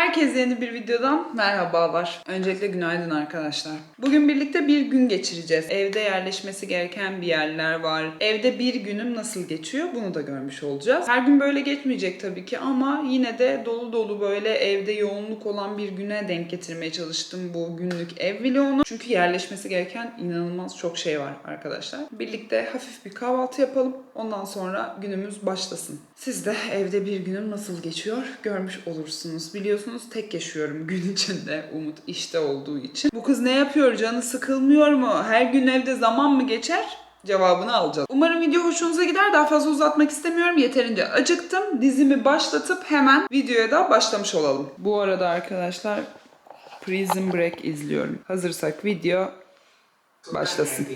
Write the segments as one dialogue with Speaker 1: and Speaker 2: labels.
Speaker 1: Herkese yeni bir videodan merhabalar. Öncelikle günaydın arkadaşlar. Bugün birlikte bir gün geçireceğiz. Evde yerleşmesi gereken bir yerler var. Evde bir günüm nasıl geçiyor bunu da görmüş olacağız. Her gün böyle geçmeyecek tabii ki ama yine de dolu dolu böyle evde yoğunluk olan bir güne denk getirmeye çalıştım bu günlük ev vlogunu. Çünkü yerleşmesi gereken inanılmaz çok şey var arkadaşlar. Birlikte hafif bir kahvaltı yapalım. Ondan sonra günümüz başlasın. Siz de evde bir günüm nasıl geçiyor görmüş olursunuz. Biliyorsunuz tek yaşıyorum gün içinde Umut işte olduğu için. Bu kız ne yapıyor canı sıkılmıyor mu? Her gün evde zaman mı geçer? Cevabını alacağız. Umarım video hoşunuza gider. Daha fazla uzatmak istemiyorum. Yeterince acıktım. Dizimi başlatıp hemen videoya da başlamış olalım. Bu arada arkadaşlar Prison Break izliyorum. Hazırsak video başlasın.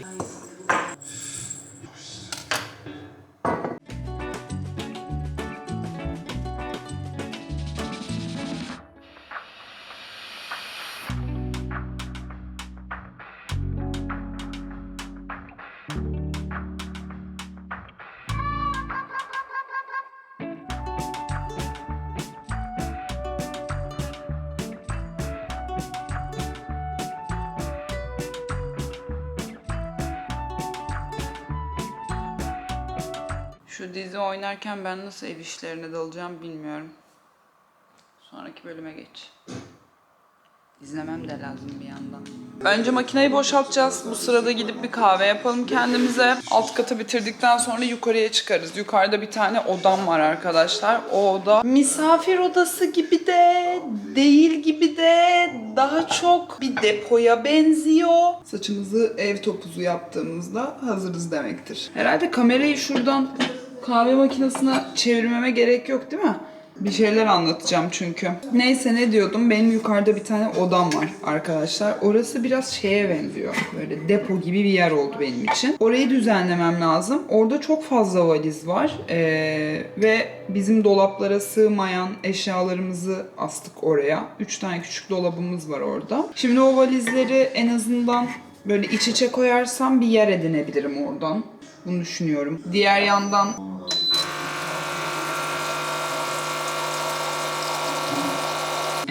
Speaker 1: Şu dizi oynarken ben nasıl ev işlerine dalacağım bilmiyorum. Sonraki bölüme geç. İzlemem de lazım bir yandan. Önce makineyi boşaltacağız. Bu sırada gidip bir kahve yapalım kendimize. Alt katı bitirdikten sonra yukarıya çıkarız. Yukarıda bir tane odam var arkadaşlar. O oda misafir odası gibi de değil gibi de daha çok bir depoya benziyor. Saçımızı ev topuzu yaptığımızda hazırız demektir. Herhalde kamerayı şuradan kahve makinesine çevirmeme gerek yok değil mi? Bir şeyler anlatacağım çünkü. Neyse ne diyordum? Benim yukarıda bir tane odam var arkadaşlar. Orası biraz şeye benziyor. Böyle depo gibi bir yer oldu benim için. Orayı düzenlemem lazım. Orada çok fazla valiz var. Ee, ve bizim dolaplara sığmayan eşyalarımızı astık oraya. Üç tane küçük dolabımız var orada. Şimdi o valizleri en azından böyle iç içe koyarsam bir yer edinebilirim oradan. Bunu düşünüyorum. Diğer yandan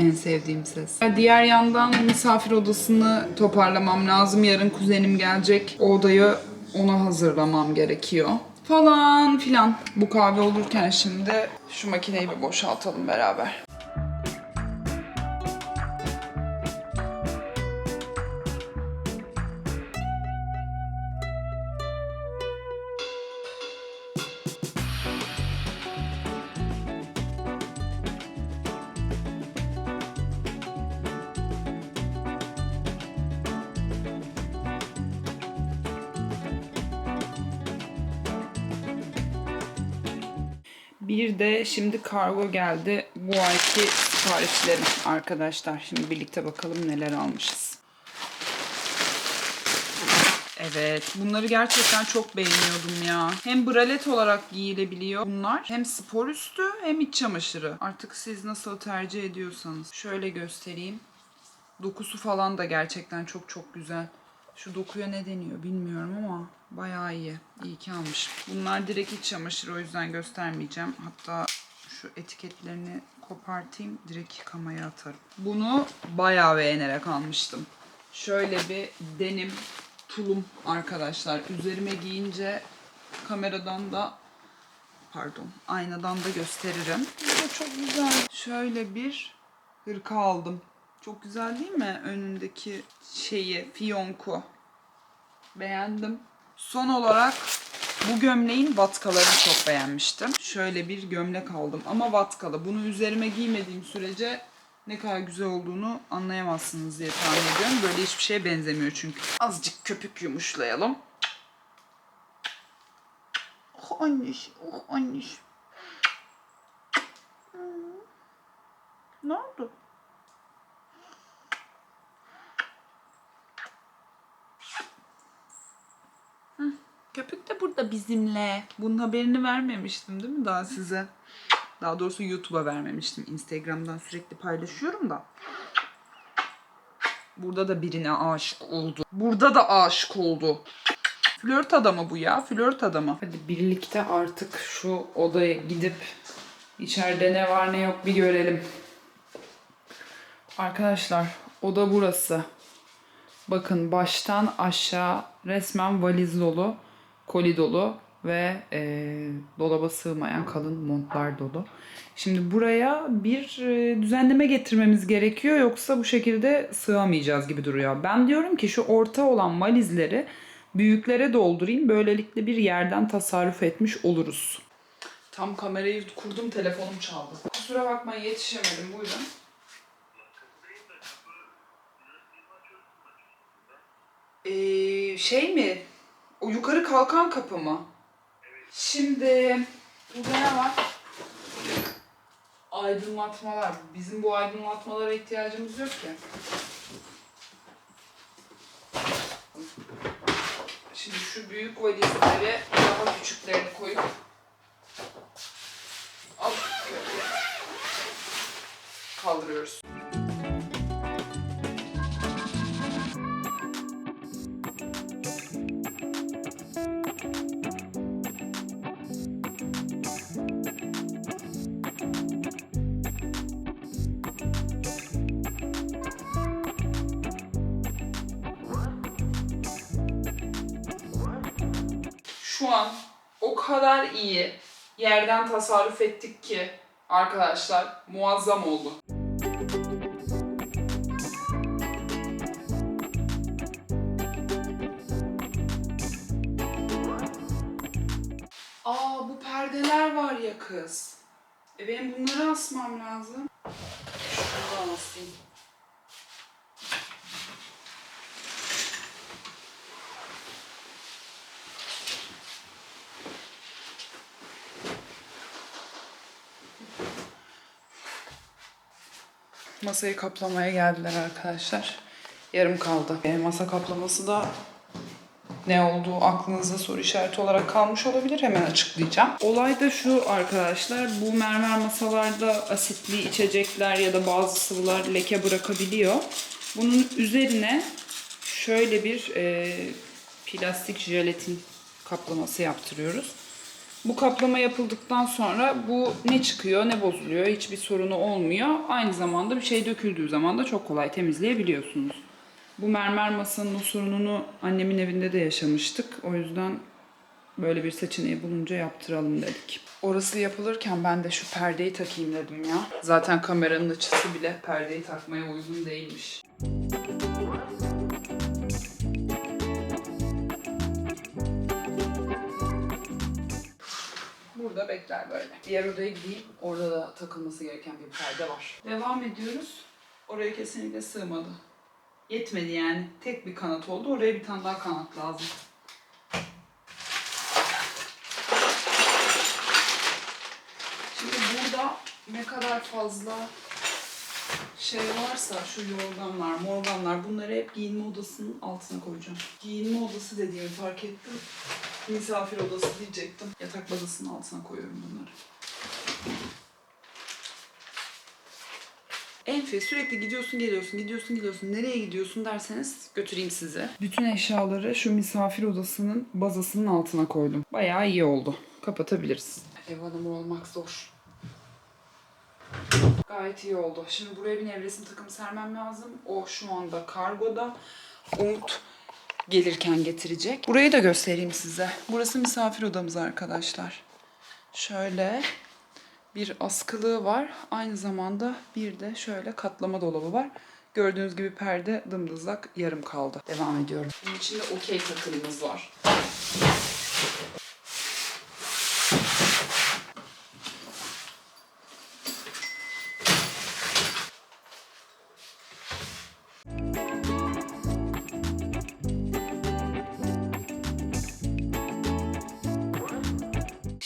Speaker 1: En sevdiğim ses. Diğer yandan misafir odasını toparlamam lazım. Yarın kuzenim gelecek. O odayı ona hazırlamam gerekiyor. Falan filan. Bu kahve olurken şimdi şu makineyi bir boşaltalım beraber. Bir de şimdi kargo geldi. Bu ayki siparişlerim arkadaşlar. Şimdi birlikte bakalım neler almışız. Evet. Bunları gerçekten çok beğeniyordum ya. Hem bralet olarak giyilebiliyor bunlar. Hem spor üstü hem iç çamaşırı. Artık siz nasıl tercih ediyorsanız. Şöyle göstereyim. Dokusu falan da gerçekten çok çok güzel. Şu dokuya ne deniyor bilmiyorum ama bayağı iyi. İyi ki almışım. Bunlar direkt iç çamaşır o yüzden göstermeyeceğim. Hatta şu etiketlerini kopartayım direkt yıkamaya atarım. Bunu bayağı beğenerek almıştım. Şöyle bir denim tulum arkadaşlar. Üzerime giyince kameradan da pardon aynadan da gösteririm. Bu da çok güzel. Şöyle bir hırka aldım. Çok güzel değil mi? Önündeki şeyi, fiyonku. Beğendim. Son olarak bu gömleğin vatkalarını çok beğenmiştim. Şöyle bir gömlek aldım ama vatkalı. Bunu üzerime giymediğim sürece ne kadar güzel olduğunu anlayamazsınız diye tahmin ediyorum. Böyle hiçbir şeye benzemiyor çünkü. Azıcık köpük yumuşlayalım. Oh anneş, oh anneş. Hmm. Ne oldu? Köpük de burada da bizimle. Bunun haberini vermemiştim değil mi daha size? Daha doğrusu YouTube'a vermemiştim. Instagram'dan sürekli paylaşıyorum da. Burada da birine aşık oldu. Burada da aşık oldu. Flört adamı bu ya. Flört adamı. Hadi birlikte artık şu odaya gidip içeride ne var ne yok bir görelim. Arkadaşlar oda burası. Bakın baştan aşağı resmen valiz dolu, koli dolu ve eee, dolaba sığmayan kalın montlar dolu. Şimdi buraya bir e, düzenleme getirmemiz gerekiyor yoksa bu şekilde sığamayacağız gibi duruyor. Ben diyorum ki şu orta olan valizleri büyüklere doldurayım. Böylelikle bir yerden tasarruf etmiş oluruz. Tam kamerayı kurdum telefonum çaldı. Kusura bakmayın yetişemedim buyurun. Ee, şey mi? O yukarı kalkan kapı mı? Şimdi burada ne var? Aydınlatmalar. Bizim bu aydınlatmalara ihtiyacımız yok ki. Şimdi şu büyük valizleri daha küçüklerini koyup al kaldırıyoruz. Şu an o kadar iyi yerden tasarruf ettik ki arkadaşlar muazzam oldu. Aa bu perdeler var ya kız. E benim bunları asmam lazım. Şuradan asayım. Masayı kaplamaya geldiler arkadaşlar. Yarım kaldı. E, masa kaplaması da ne olduğu aklınızda soru işareti olarak kalmış olabilir. Hemen açıklayacağım. Olay da şu arkadaşlar. Bu mermer masalarda asitli içecekler ya da bazı sıvılar leke bırakabiliyor. Bunun üzerine şöyle bir e, plastik jelatin kaplaması yaptırıyoruz. Bu kaplama yapıldıktan sonra bu ne çıkıyor ne bozuluyor hiçbir sorunu olmuyor. Aynı zamanda bir şey döküldüğü zaman da çok kolay temizleyebiliyorsunuz. Bu mermer masanın o sorununu annemin evinde de yaşamıştık. O yüzden böyle bir seçeneği bulunca yaptıralım dedik. Orası yapılırken ben de şu perdeyi takayım dedim ya. Zaten kameranın açısı bile perdeyi takmaya uygun değilmiş. Burada bekler böyle. Diğer odaya gideyim. Orada da takılması gereken bir perde var. Devam ediyoruz. Oraya kesinlikle sığmadı. Yetmedi yani. Tek bir kanat oldu. Oraya bir tane daha kanat lazım. Şimdi burada ne kadar fazla şey varsa şu yorganlar, morganlar bunları hep giyinme odasının altına koyacağım. Giyinme odası dediğimi fark ettim. Misafir odası diyecektim. Yatak bazasının altına koyuyorum bunları. Enfes sürekli gidiyorsun geliyorsun gidiyorsun geliyorsun nereye gidiyorsun derseniz götüreyim sizi. Bütün eşyaları şu misafir odasının bazasının altına koydum. Bayağı iyi oldu. Kapatabiliriz. Ev hanımı olmak zor. Gayet iyi oldu. Şimdi buraya bir nevresim takım sermem lazım. O şu anda kargoda. Umut gelirken getirecek. Burayı da göstereyim size. Burası misafir odamız arkadaşlar. Şöyle bir askılığı var. Aynı zamanda bir de şöyle katlama dolabı var. Gördüğünüz gibi perde dımdızlak yarım kaldı. Devam ediyorum. Bunun içinde okey takımımız var.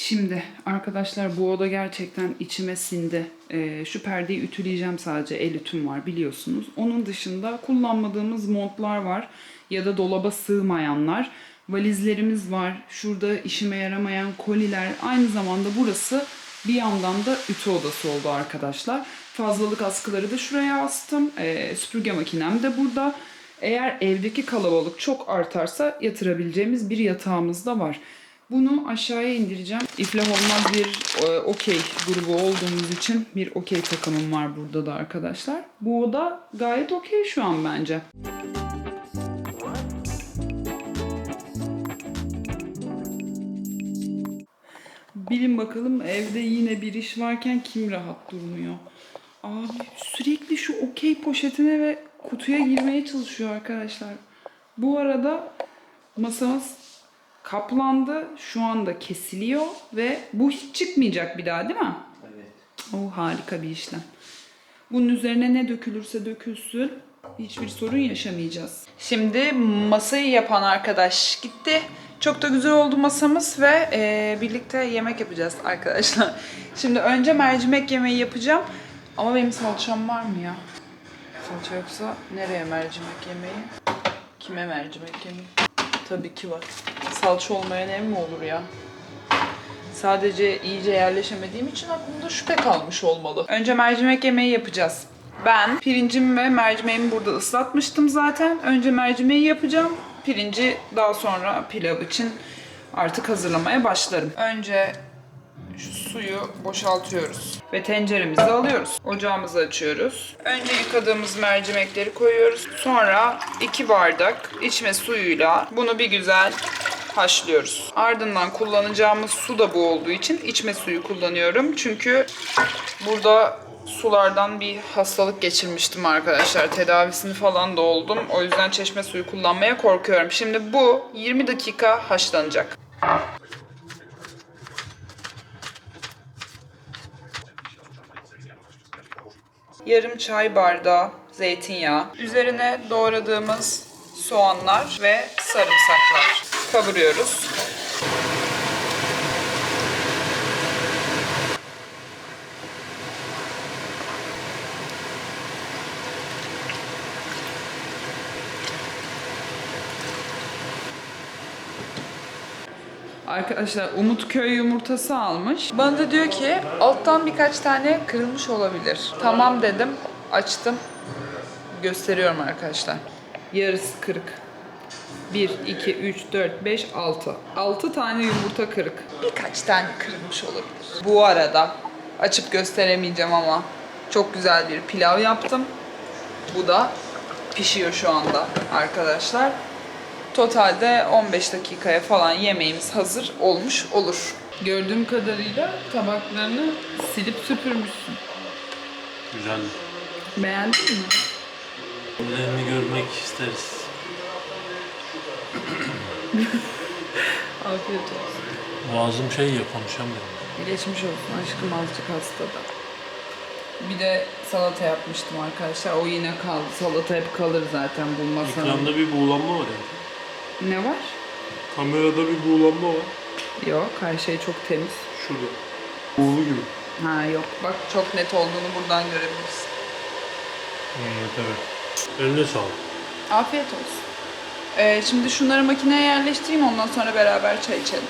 Speaker 1: Şimdi arkadaşlar bu oda gerçekten içime sindi. Ee, şu perdeyi ütüleyeceğim sadece. El ütüm var biliyorsunuz. Onun dışında kullanmadığımız montlar var. Ya da dolaba sığmayanlar. valizlerimiz var. Şurada işime yaramayan koliler. Aynı zamanda burası bir yandan da ütü odası oldu arkadaşlar. Fazlalık askıları da şuraya astım. Ee, süpürge makinem de burada. Eğer evdeki kalabalık çok artarsa yatırabileceğimiz bir yatağımız da var. Bunu aşağıya indireceğim. İflah olmaz bir e, okey grubu olduğumuz için bir okey takımım var burada da arkadaşlar. Bu oda gayet okey şu an bence. Bilin bakalım evde yine bir iş varken kim rahat durmuyor? Abi sürekli şu okey poşetine ve kutuya girmeye çalışıyor arkadaşlar. Bu arada masamız kaplandı. Şu anda kesiliyor ve bu hiç çıkmayacak bir daha değil mi?
Speaker 2: Evet.
Speaker 1: O harika bir işlem. Bunun üzerine ne dökülürse dökülsün hiçbir sorun yaşamayacağız. Şimdi masayı yapan arkadaş gitti. Çok da güzel oldu masamız ve e, birlikte yemek yapacağız arkadaşlar. Şimdi önce mercimek yemeği yapacağım. Ama benim salçam var mı ya? Salça yoksa nereye mercimek yemeği? Kime mercimek yemeği? Tabii ki var. Salça olmayan ev mi olur ya? Sadece iyice yerleşemediğim için aklımda şüphe kalmış olmalı. Önce mercimek yemeği yapacağız. Ben pirincimi ve mercimeğimi burada ıslatmıştım zaten. Önce mercimeği yapacağım. Pirinci daha sonra pilav için artık hazırlamaya başlarım. Önce şu suyu boşaltıyoruz ve tenceremizi alıyoruz. Ocağımızı açıyoruz. Önce yıkadığımız mercimekleri koyuyoruz. Sonra 2 bardak içme suyuyla bunu bir güzel haşlıyoruz. Ardından kullanacağımız su da bu olduğu için içme suyu kullanıyorum. Çünkü burada sulardan bir hastalık geçirmiştim arkadaşlar. Tedavisini falan da oldum. O yüzden çeşme suyu kullanmaya korkuyorum. Şimdi bu 20 dakika haşlanacak. Yarım çay bardağı zeytinyağı. Üzerine doğradığımız soğanlar ve sarımsaklar. Kavuruyoruz. Arkadaşlar Umut köy yumurtası almış. Bana da diyor ki alttan birkaç tane kırılmış olabilir. Tamam dedim. Açtım. Gösteriyorum arkadaşlar. Yarısı kırık. 1, 2, 3, 4, 5, 6. 6 tane yumurta kırık. Birkaç tane kırılmış olabilir. Bu arada açıp gösteremeyeceğim ama çok güzel bir pilav yaptım. Bu da pişiyor şu anda arkadaşlar. Totalde 15 dakikaya falan yemeğimiz hazır olmuş olur. Gördüğüm kadarıyla tabaklarını silip süpürmüşsün.
Speaker 3: Güzel.
Speaker 1: Beğendin mi?
Speaker 3: Ellerini görmek isteriz.
Speaker 1: Afiyet olsun.
Speaker 3: Boğazım şey ya konuşamıyorum.
Speaker 1: Geçmiş olsun aşkım azıcık hastada. Bir de salata yapmıştım arkadaşlar. O yine kaldı. Salata hep kalır zaten bu masanın.
Speaker 3: Ekranda bir buğulanma var ya.
Speaker 1: Ne var?
Speaker 3: Kamerada bir buğulanma var.
Speaker 1: Yok her şey çok temiz.
Speaker 3: Şurada. Buğulu gibi.
Speaker 1: Ha yok bak çok net olduğunu buradan görebilirsin.
Speaker 3: Evet evet. Eline sağlık.
Speaker 1: Afiyet olsun. Ee, şimdi şunları makineye yerleştireyim ondan sonra beraber çay içelim.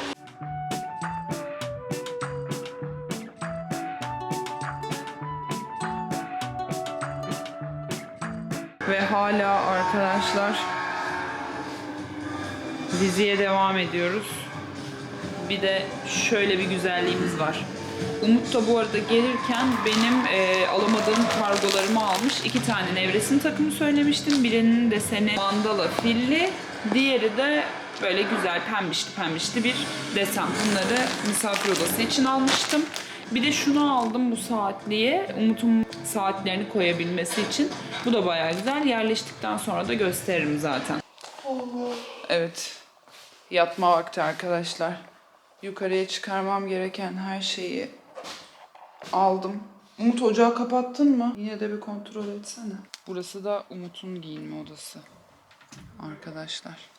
Speaker 1: Ve hala arkadaşlar diziye devam ediyoruz. Bir de şöyle bir güzelliğimiz var. Umut da bu arada gelirken benim e, alamadığım kargolarımı almış. İki tane nevresim takımı söylemiştim. Birinin deseni mandala filli. Diğeri de böyle güzel pembişli pembişli bir desen. Bunları misafir odası için almıştım. Bir de şunu aldım bu saatliğe. Umut'un saatlerini koyabilmesi için. Bu da bayağı güzel. Yerleştikten sonra da gösteririm zaten. Evet. Yatma vakti arkadaşlar. Yukarıya çıkarmam gereken her şeyi aldım. Umut ocağı kapattın mı? Yine de bir kontrol etsene. Burası da Umut'un giyinme odası. Arkadaşlar.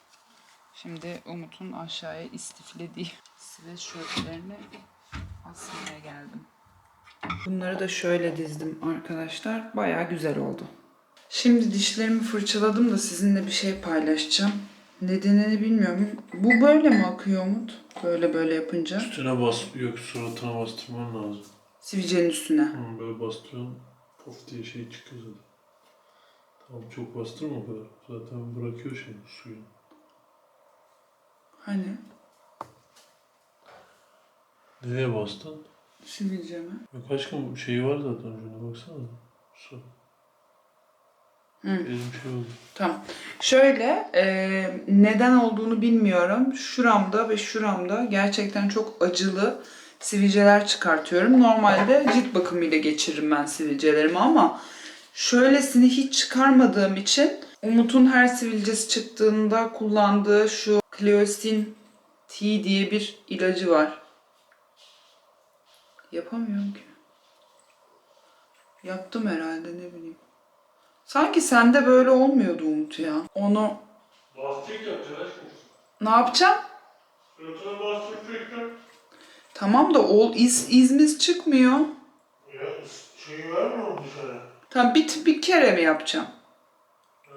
Speaker 1: Şimdi Umut'un aşağıya istiflediği sweatshirtlerini asmaya geldim. Bunları da şöyle dizdim arkadaşlar. Baya güzel oldu. Şimdi dişlerimi fırçaladım da sizinle bir şey paylaşacağım. Nedenini bilmiyorum. Bu böyle mi akıyor Umut? Böyle böyle yapınca.
Speaker 3: Üstüne bas, yok suratına bastırman lazım.
Speaker 1: Sivilcenin üstüne.
Speaker 3: Hı, böyle bastırıyorsun, pof diye şey çıkıyor zaten. Tamam çok bastırma o kadar. Zaten bırakıyor şey suyu.
Speaker 1: Hani?
Speaker 3: Nereye bastın?
Speaker 1: Sivilce mi?
Speaker 3: Yok aşkım şeyi var zaten ucunda baksana. Su.
Speaker 1: Hı.
Speaker 3: Elim şey oldu.
Speaker 1: Tamam. Şöyle e, neden olduğunu bilmiyorum. Şuramda ve şuramda gerçekten çok acılı sivilceler çıkartıyorum. Normalde cilt bakımıyla geçiririm ben sivilcelerimi ama şöylesini hiç çıkarmadığım için Umut'un her sivilcesi çıktığında kullandığı şu Cleosin T diye bir ilacı var. Yapamıyorum ki. Yaptım herhalde ne bileyim. Sanki sende böyle olmuyordu Umut ya. Onu
Speaker 3: Lastik yapacaksın aşkım.
Speaker 1: ne yapacağım?
Speaker 3: Suratına bastıracaksın.
Speaker 1: Tamam da ol iz izimiz çıkmıyor.
Speaker 3: Ya şeyi verme onu dışarı.
Speaker 1: Tamam bir, bir kere mi yapacağım?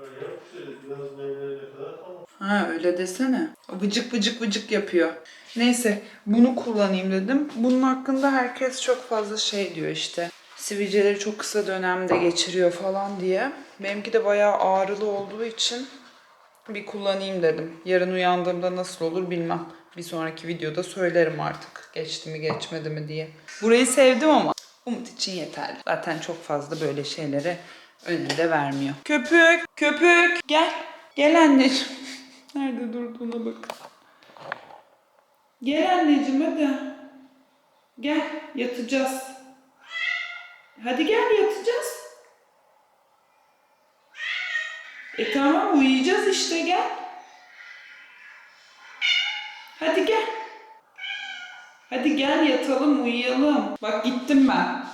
Speaker 3: Öyle yap işte biraz nemlenene kadar tamam.
Speaker 1: Ha öyle desene. Vıcık vıcık vıcık yapıyor. Neyse bunu kullanayım dedim. Bunun hakkında herkes çok fazla şey diyor işte. Sivilceleri çok kısa dönemde geçiriyor falan diye. Benimki de bayağı ağrılı olduğu için bir kullanayım dedim. Yarın uyandığımda nasıl olur bilmem. Bir sonraki videoda söylerim artık. Geçti mi geçmedi mi diye. Burayı sevdim ama Umut için yeterli. Zaten çok fazla böyle şeylere önünde vermiyor. Köpük, köpük gel. Gel anneciğim. Nerede durduğuna bak. Gel anneciğim hadi. Gel yatacağız. Hadi gel yatacağız. E tamam uyuyacağız işte gel. Hadi gel. Hadi gel yatalım uyuyalım. Bak gittim ben.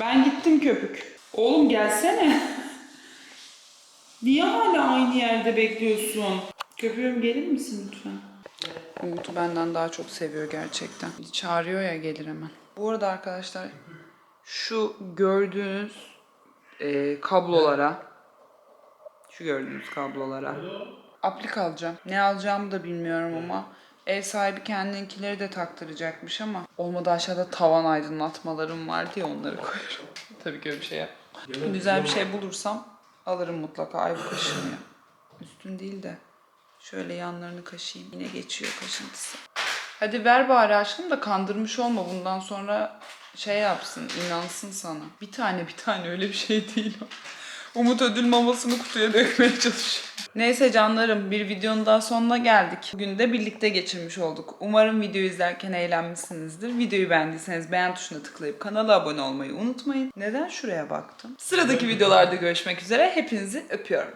Speaker 1: Ben gittim köpük. Oğlum gelsene. Niye hala aynı yerde bekliyorsun? Köpüğüm gelir misin lütfen? Umut'u benden daha çok seviyor gerçekten. Çağırıyor ya gelir hemen. Bu arada arkadaşlar şu gördüğünüz e, kablolara şu gördüğünüz kablolara aplik alacağım. Ne alacağımı da bilmiyorum ama ev sahibi kendinkileri de taktıracakmış ama olmadı aşağıda tavan aydınlatmalarım var diye onları koyarım. Tabii ki öyle bir şey yap. Güzel bir şey bulursam alırım mutlaka. Ay bu kaşınıyor. Üstün değil de şöyle yanlarını kaşıyayım. Yine geçiyor kaşıntısı. Hadi ver bari aşkım da kandırmış olma. Bundan sonra şey yapsın, inansın sana. Bir tane bir tane öyle bir şey değil o. Umut ödül mamasını kutuya dökmeye çalışıyor. Neyse canlarım bir videonun daha sonuna geldik. Bugün de birlikte geçirmiş olduk. Umarım videoyu izlerken eğlenmişsinizdir. Videoyu beğendiyseniz beğen tuşuna tıklayıp kanala abone olmayı unutmayın. Neden şuraya baktım? Sıradaki videolarda görüşmek üzere. Hepinizi öpüyorum.